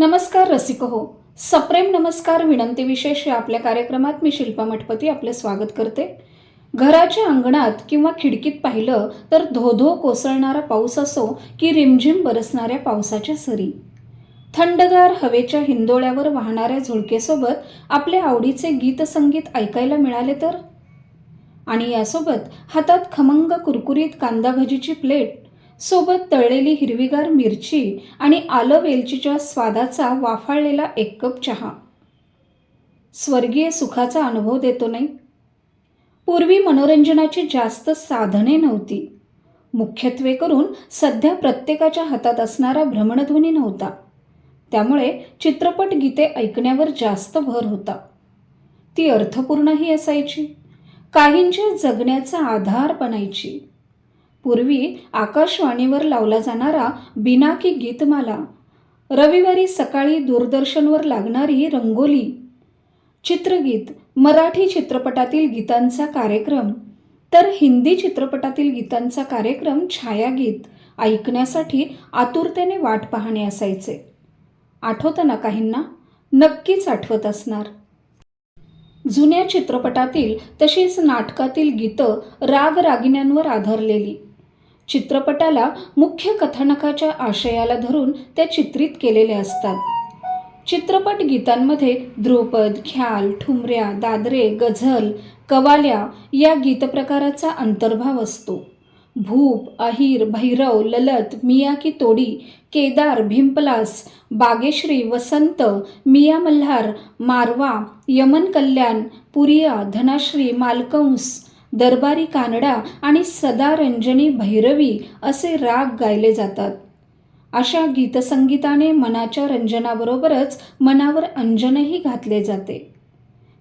नमस्कार रसिक हो. सप्रेम नमस्कार विनंती विशेष या आपल्या कार्यक्रमात मी शिल्पा मठपती आपले स्वागत करते. घराच्या अंगणात किंवा खिडकीत पाहिलं तर धोधो कोसळणारा पाऊस असो की रिमझिम बरसणाऱ्या पावसाच्या सरी. थंडगार हवेच्या हिंदोळ्यावर वाहणाऱ्या झुळकेसोबत आपल्या आवडीचे गीतसंगीत ऐकायला मिळाले तर? आणि यासोबत हातात खमंग कुरकुरीत कांदा भजीची प्लेट सोबत तळलेली हिरवीगार मिरची आणि आलं वेलचीच्या स्वादाचा वाफाळलेला एक कप चहा. स्वर्गीय सुखाचा अनुभव देतो नाही. पूर्वी मनोरंजनाची जास्त साधने नव्हती. मुख्यत्वे करून सध्या प्रत्येकाच्या हातात असणारा भ्रमणध्वनी नव्हता. त्यामुळे चित्रपट गीते ऐकण्यावर जास्त भर होता. ती अर्थपूर्णही असायची. काहींच्या जगण्याचा आधार बनायची. पूर्वी आकाशवाणीवर लावला जाणारा बिनाकी गीतमाला रविवारी सकाळी दूरदर्शनवर लागणारी रंगोली चित्रगीत मराठी चित्रपटातील गीतांचा कार्यक्रम तर हिंदी चित्रपटातील गीतांचा कार्यक्रम छायागीत ऐकण्यासाठी आतुरतेने वाट पाहणे असायचे. आठवतं ना काहींना? नक्कीच आठवत असणार. जुन्या चित्रपटातील तशीच नाटकातील गीतं राग रागिण्यांवर आधारलेली. चित्रपटाला मुख्य कथानकाच्या आशयाला धरून त्या चित्रित केलेल्या असतात. चित्रपट गीतांमध्ये ध्रुपद ख्याल ठुमऱ्या दादरे गझल कवाल्या या गीतप्रकाराचा अंतर्भाव असतो. भूप अहिर भैरव ललत मिया की तोडी केदार भीमपलास बागेश्री वसंत मिया मल्हार मारवा यमन कल्याण पुरिया धनाश्री मालकंस दरबारी कानडा आणि सदारंजनी भैरवी असे राग गायले जातात. अशा गीतसंगीताने मनाच्या रंजनाबरोबरच मनावर अंजनही घातले जाते.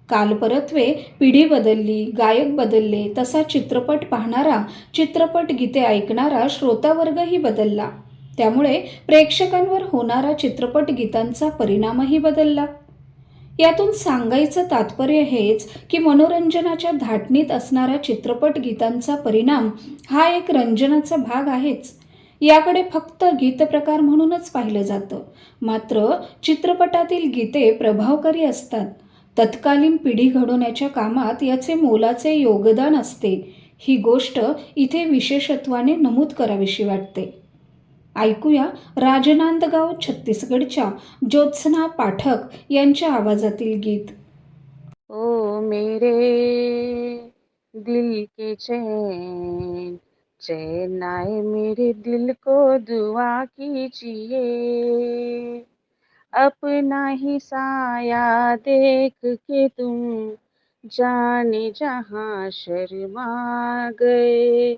कालपरत्वे पिढी बदलली गायक बदलले तसा चित्रपट पाहणारा चित्रपट गीते ऐकणारा श्रोतावर्गही बदलला. त्यामुळे प्रेक्षकांवर होणारा चित्रपट गीतांचा परिणामही बदलला. यातून सांगायचं तात्पर्य हेच की मनोरंजनाच्या धाटणीत असणाऱ्या चित्रपट गीतांचा परिणाम हा एक रंजनाचा भाग आहेच. याकडे फक्त गीतप्रकार म्हणूनच पाहिलं जातं. मात्र चित्रपटातील गीते प्रभावकारी असतात. तत्कालीन पिढी घडवण्याच्या कामात याचे मोलाचे योगदान असते. ही गोष्ट इथे विशेषत्वाने नमूद करावीशी वाटते. ऐकूया राजनांदगाव छत्तीसगडच्या ज्योत्सना पाठक यांच्या आवाजातील गीत. ओ मेरे दिल के चैन चैन आए मेरे दिल को दुआ कीजिए। अपना ही साया देख के तुम जाने जहाँ शर्मा गए।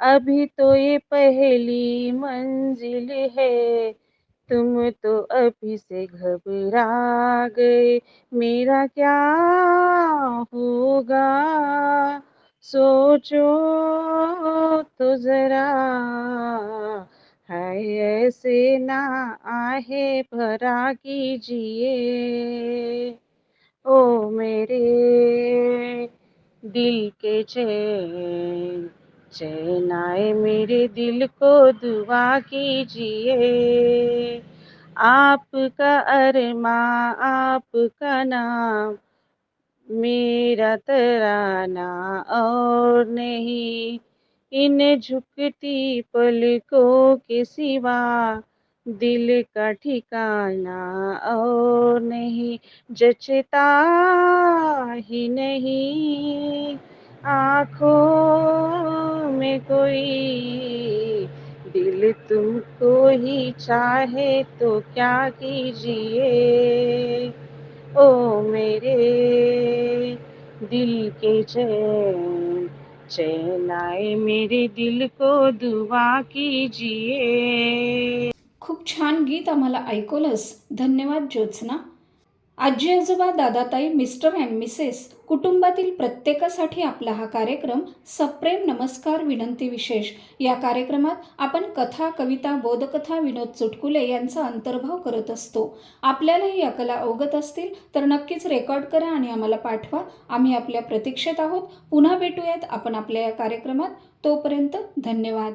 अभी तो ये पहली मंजिल है। तुम तो अभी से घबरा गए। मेरा क्या होगा? सोचो तो जरा। है ऐसे ना आहे, भरा कीजिए। ओ मेरे दिल के चैन। चैन आए मेरे दिल को दुआ कीजिए। आपका अरमा, आपका नाम, मेरा तराना और नहीं। इन झुकती पलकों के सिवा दिल का ठिकाना और नहीं। जचता ही नहीं। आँखों में कोई दिल तुमको ही चाहे तो क्या कीजिए? ओ मेरे दिल के चैन चैन मेरे दिल को दुआ कीजिए। खूप छान गीत आम्हाला ऐकवलंस धन्यवाद ज्योत्सना. आजी आजोबा दादाताई मिस्टर अँड मिसेस कुटुंबातील प्रत्येकासाठी आपला हा कार्यक्रम सप्रेम नमस्कार विनंती विशेष. या कार्यक्रमात आपण कथा कविता बोधकथा विनोद चुटकुले यांचा अंतर्भाव करत असतो. आपल्यालाही या कला अवगत असतील तर नक्कीच रेकॉर्ड करा आणि आम्हाला पाठवा. आम्ही आपल्या प्रतीक्षेत आहोत. पुन्हा भेटूयात आपण आपल्या या कार्यक्रमात. तोपर्यंत धन्यवाद.